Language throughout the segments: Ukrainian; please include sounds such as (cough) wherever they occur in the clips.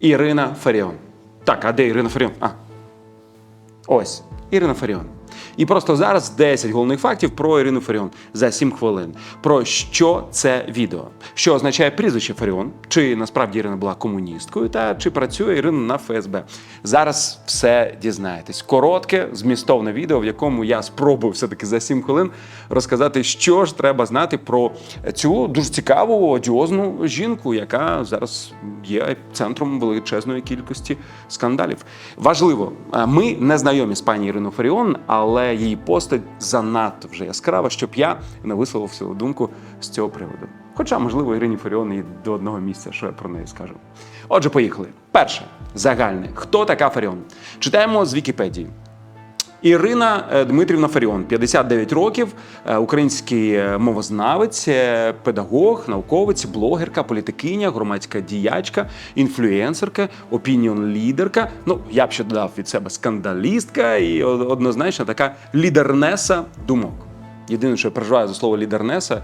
Ірина Фаріон. Так, а де Ірина Фаріон? А. Ось, Ірина Фаріон. І просто зараз 10 головних фактів про Ірину Фаріон за 7 хвилин. Про що це відео? Що означає прізвище Фаріон? Чи насправді Ірина була комуністкою, та чи працює Ірина на ФСБ? Зараз все дізнаєтесь. Коротке, змістовне відео, в якому я спробую все-таки за 7 хвилин розказати, що ж треба знати про цю дуже цікаву одіозну жінку, яка зараз є центром величезної кількості скандалів. Важливо, ми не знайомі з пані Іриною Фаріон, але її постать занадто вже яскрава, щоб я не висловив свою думку з цього приводу. Хоча, можливо, Ірині Фаріон і до одного місця, що я про неї скажу. Отже, поїхали. Перше, загальне. Хто така Фаріон? Читаємо з Вікіпедії. Ірина е, Дмитрівна Фаріон, 59 років, е, український е, мовознавець, педагог, науковець, блогерка, політикиня, громадська діячка, інфлюенсерка, опініон-лідерка. Ну, я б ще додав від себе скандалістка і однозначно така лідернеса думок. Єдине, що я переживаю за слово лідернеса,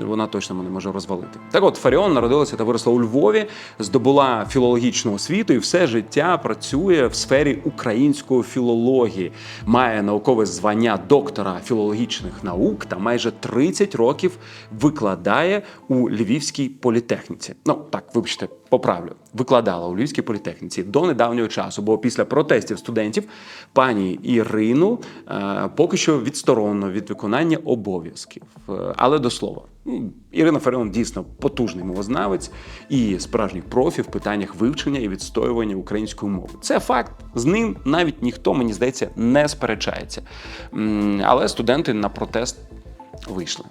вона точно мене може розвалити. Так от Фаріон народилася та виросла у Львові, здобула філологічну освіту і все життя працює в сфері української філології. Має наукове звання доктора філологічних наук та майже 30 років викладає у Львівській політехніці. Ну так, вибачте, поправлю. Викладала у Львівській політехніці до недавнього часу, бо після протестів студентів пані Ірину е, поки що відсторонено від виконання обов'язків. Е, Але до слова, м, Ірина Фаріон дійсно потужний мовознавець і справжній профі в питаннях вивчення і відстоювання української мови. Це факт. З ним навіть ніхто, мені здається, не сперечається. Але студенти на протест вийшли.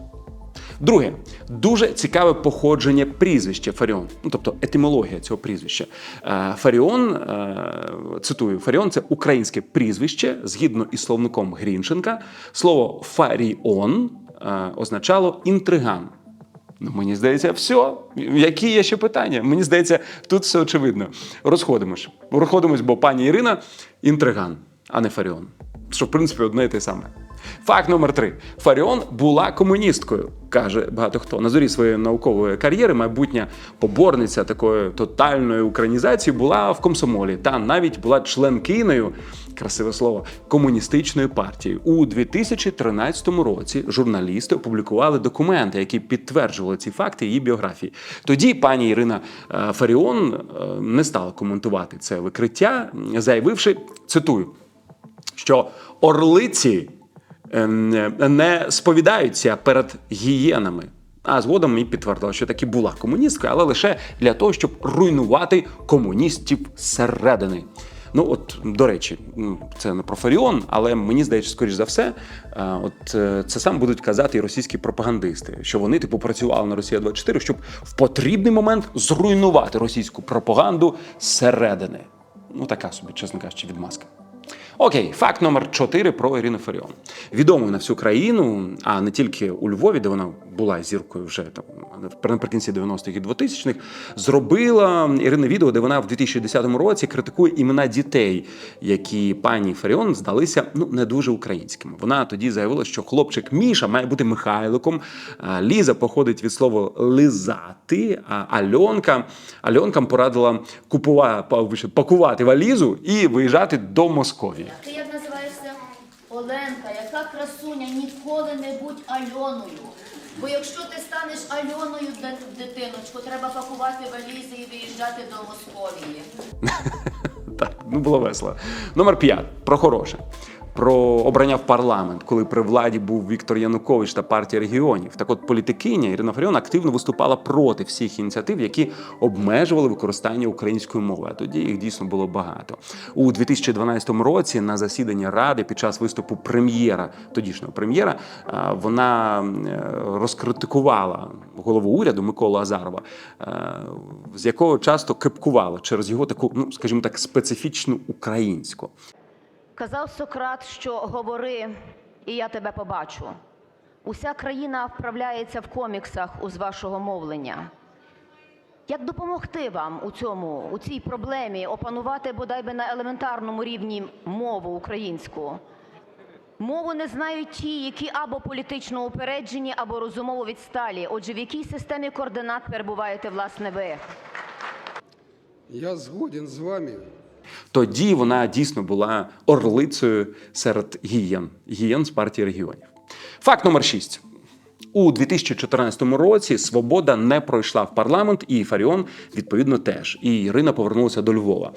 Друге, дуже цікаве походження прізвища Фаріон, ну тобто етимологія цього прізвища. Е, Фаріон, е, цитую, Фаріон це українське прізвище згідно із словником Грінченка. Слово Фаріон означало інтриган. Ну, мені здається, все. Які є ще питання? Мені здається, тут все очевидно. Розходимось. Розходимось, бо пані Ірина інтриган, а не Фаріон. Що, в принципі, одне і те саме. Факт номер три: Фаріон була комуністкою, каже багато хто. На зорі своєї наукової кар'єри майбутня поборниця такої тотальної українізації була в комсомолі та навіть була членкиною, красиве слово, комуністичної партії. У 2013 році журналісти опублікували документи, які підтверджували ці факти її біографії. Тоді пані Ірина е, Фаріон е, не стала коментувати це викриття, заявивши, цитую що орлиці не сповідаються перед гієнами. А згодом і підтвердила, що таки була комуністкою, але лише для того, щоб руйнувати комуністів зсередини. Ну, от, до речі, ну, це не про Фаріон, але мені здається, скоріш за все, е, от е, це сам будуть казати і російські пропагандисти, що вони типу працювали на Росія 24 щоб в потрібний момент зруйнувати російську пропаганду зсередини. Ну, така собі, чесно кажучи, відмазка. Окей, факт номер 4 про Ірину Фаріон. Відомою на всю країну, а не тільки у Львові, де вона була зіркою вже там наприкінці 90-х і 2000-х, зробила Ірина відео, де вона в 2010 році критикує імена дітей, які пані Фаріон здалися ну не дуже українськими. Вона тоді заявила, що хлопчик Міша має бути Михайликом. Ліза походить від слова лизати, а Альонка Альонкам порадила купувати, пакувати валізу і виїжджати до Московії. Ти як називаєшся? Оленка, яка красуня, ніколи не будь Альоною. Бо якщо ти станеш Альоною, дитиночку, треба пакувати валізи і виїжджати до Московії. (laughs) Так, ну було весело. Номер 5. Про хороше. Про обрання в парламент, коли при владі був Віктор Янукович та партія регіонів. Так от політикиня Ірина Фаріон активно виступала проти всіх ініціатив, які обмежували використання української мови. А тоді їх дійсно було багато. У 2012 році на засіданні ради під час виступу прем'єра, тодішнього прем'єра, вона е, розкритикувала голову уряду Миколу Азарова, е, з якого часто кипкувала через його таку, ну скажімо так, специфічну українську. Казав Сократ, що говори, і я тебе побачу. Уся країна вправляється в коміксах уз вашого мовлення. Як допомогти вам у цьому, у цій проблемі опанувати бодай би на елементарному рівні мову українську? Мову не знають ті, які або політично упереджені, або розумово відсталі. Отже, в якій системі координат перебуваєте власне ви? Я згоден з вами. Тоді вона дійсно була орлицею серед гієн, гієн з партії регіонів. Факт номер 6. У 2014 році Свобода не пройшла в парламент, і Фаріон відповідно теж. І Ірина повернулася до Львова.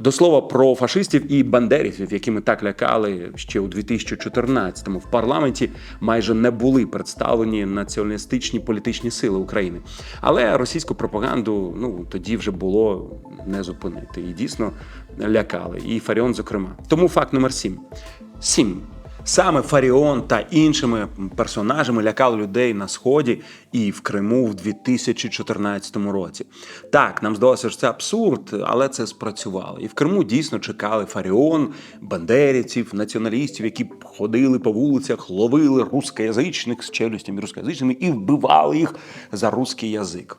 До слова про фашистів і бандерівців, якими так лякали ще у 2014-му в парламенті, майже не були представлені націоналістичні політичні сили України. Але російську пропаганду ну тоді вже було не зупинити. І дійсно лякали. І Фаріон, зокрема. Тому факт номер 7. 7. Саме Фаріон та іншими персонажами лякали людей на сході і в Криму в 2014 році. Так, нам здалося, що це абсурд, але це спрацювало. І в Криму дійсно чекали Фаріон, бандерівців, націоналістів, які ходили по вулицях, ловили рускоязичних з челюстями рускоязичними і вбивали їх за русський язик.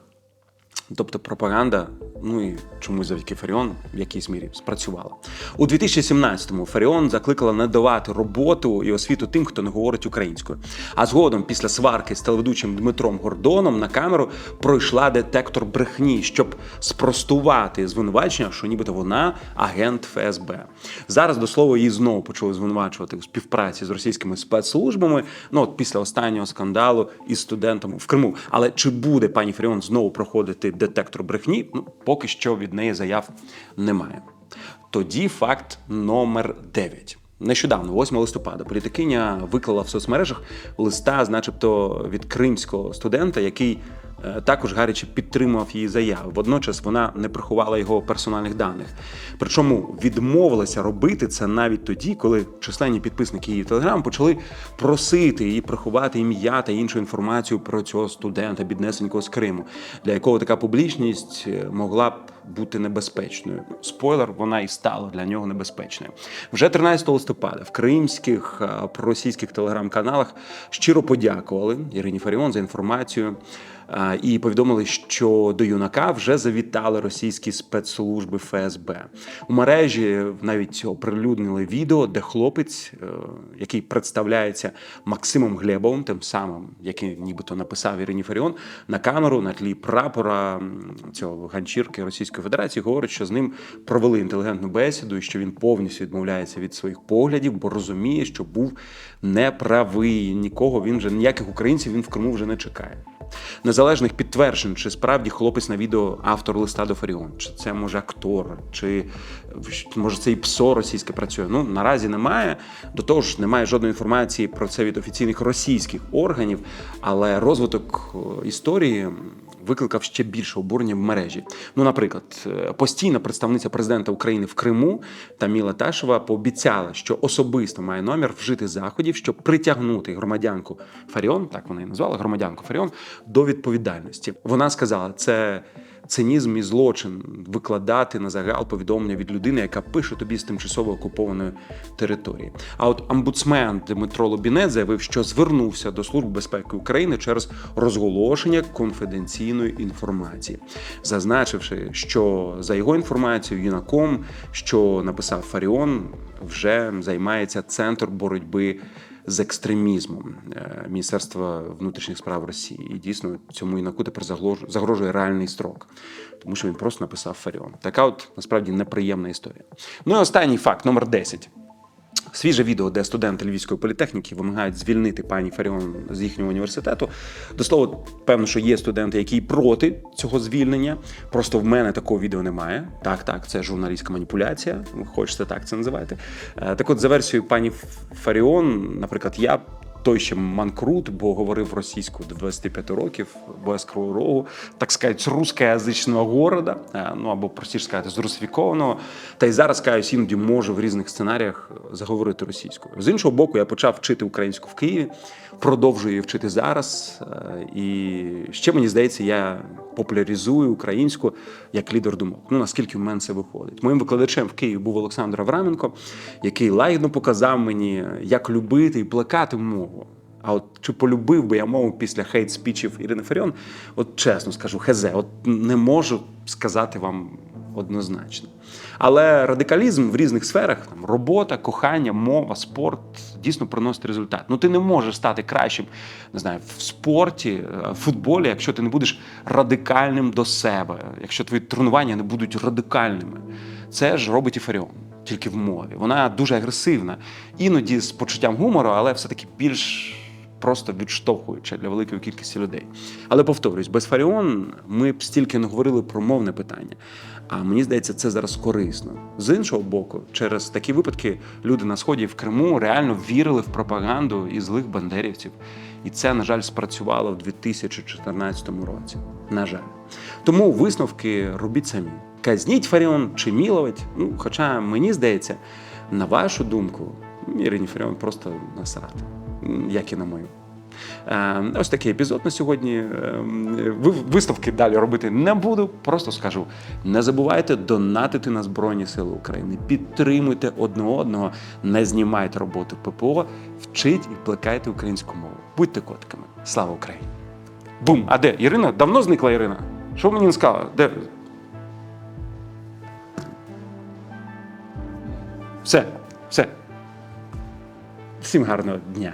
Тобто пропаганда, ну і чомусь завдяки Фаріон в якійсь мірі спрацювала. У 2017-му Фаріон закликала не давати роботу і освіту тим, хто не говорить українською. А згодом, після сварки з телеведучим Дмитром Гордоном, на камеру пройшла детектор брехні, щоб спростувати звинувачення, що нібито вона агент ФСБ. Зараз до слова її знову почали звинувачувати у співпраці з російськими спецслужбами. Ну от після останнього скандалу із студентами в Криму. Але чи буде пані Фаріон знову проходити детектор брехні? Ну поки що від неї заяв немає. Тоді факт номер 9. Нещодавно, 8 листопада, політикиня виклала в соцмережах листа, начебто від кримського студента, який також гаряче підтримав її заяви. Водночас вона не приховала його персональних даних. Причому відмовилася робити це навіть тоді, коли численні підписники її телеграм почали просити її приховати ім'я та іншу інформацію про цього студента, біднесенького з Криму, для якого така публічність е, могла б бути небезпечною. Спойлер, вона і стала для нього небезпечною. Вже 13 листопада в кримських е, проросійських телеграм-каналах щиро подякували Ірині Фаріон за інформацію. І повідомили, що до юнака вже завітали російські спецслужби ФСБ. У мережі навіть оприлюднили відео, де хлопець, е, який представляється Максимом Глебовим, тим самим, який нібито написав Ірині Фаріон, на камеру на тлі прапора цього ганчірки Російської Федерації, говорить, що з ним провели інтелігентну бесіду і що він повністю відмовляється від своїх поглядів, бо розуміє, що був неправий. Нікого він вже ніяких українців він в Криму вже не чекає. Незалежних підтверджень, чи справді хлопець на відео автор листа до Фаріон, чи це може актор, чи може це і ПСО російське працює. Ну наразі немає. До того ж, немає жодної інформації про це від офіційних російських органів, але розвиток е, історії викликав ще більше обурення в мережі. Ну, наприклад, е, постійна представниця президента України в Криму Таміла Ташева пообіцяла, що особисто має намір вжити заходів, щоб притягнути громадянку Фаріон, так вона і назвала громадянку Фаріон, до відповідальності. Вона сказала, це. Цинізм і злочин викладати на загал повідомлення від людини, яка пише тобі з тимчасово окупованої території. А от омбудсмен Дмитро Лобінет заявив, що звернувся до Служби безпеки України через розголошення конфіденційної інформації, зазначивши, що за його інформацією, юнаком, що написав Фаріон, вже займається центр боротьби з екстремізмом е, Міністерства внутрішніх справ Росії. І дійсно цьому інаку тепер загрожує реальний строк, тому що він просто написав Фаріон. Така от насправді неприємна історія. Ну і останній факт, номер 10. Свіже відео, де студенти Львівської політехніки вимагають звільнити пані Фаріон з їхнього університету. До слова, певно, що є студенти, які проти цього звільнення. Просто в мене такого відео немає. Так, так, це журналістська маніпуляція. Хочете так це називати. Е, Так от, за версією пані Фаріон, наприклад, я. Той ще манкрут, бо говорив російською до 25 років, бо я з Кривого Рогу, так сказати, з русскоязичного города, е, ну або простіше сказати, з русифікованого. Та й зараз каюсь, іноді можу в різних сценаріях заговорити російською. З іншого боку, я почав вчити українську в Києві, продовжую її вчити зараз. е, І ще мені здається, я популяризую українську як лідер думок. Ну наскільки в мене це виходить. Моїм викладачем в Києві був Олександр Авраменко, який лагідно показав мені, як любити і плекати мову. А от чи полюбив би я мову після хейт-спічів Ірини Фаріон? От чесно скажу, хезе, от не можу сказати вам однозначно. Але радикалізм в різних сферах там, робота, кохання, мова, спорт дійсно приносить результат. Ну ти не можеш стати кращим не знаю, в спорті, е, в футболі, якщо ти не будеш радикальним до себе, якщо твої тренування не будуть радикальними. Це ж робить і Фаріон, тільки в мові. Вона дуже агресивна, іноді з почуттям гумору, але все-таки більш просто відштовхуюча для великої кількості людей. Але повторюсь, без Фаріон ми б стільки не говорили про мовне питання. А мені здається, це зараз корисно. З іншого боку, через такі випадки люди на сході в Криму реально вірили в пропаганду і злих бандерівців. І це, на жаль, спрацювало в 2014 році. На жаль. Тому висновки робіть самі. Казніть Фаріон чи міловать. Ну, хоча мені здається, на вашу думку, Ірині Фаріон просто насрати, як і на мою. Е, Ось такий епізод на сьогодні. Е, Виставки далі робити не буду. Просто скажу: не забувайте донатити на Збройні Сили України. Підтримуйте одне одного, не знімайте роботу ППО, вчіть і плекайте українську мову. Будьте котиками. Слава Україні! Бум! А де? Ірина? Давно зникла Ірина? Що мені не сказала? Де? Все, все. Всім гарного дня.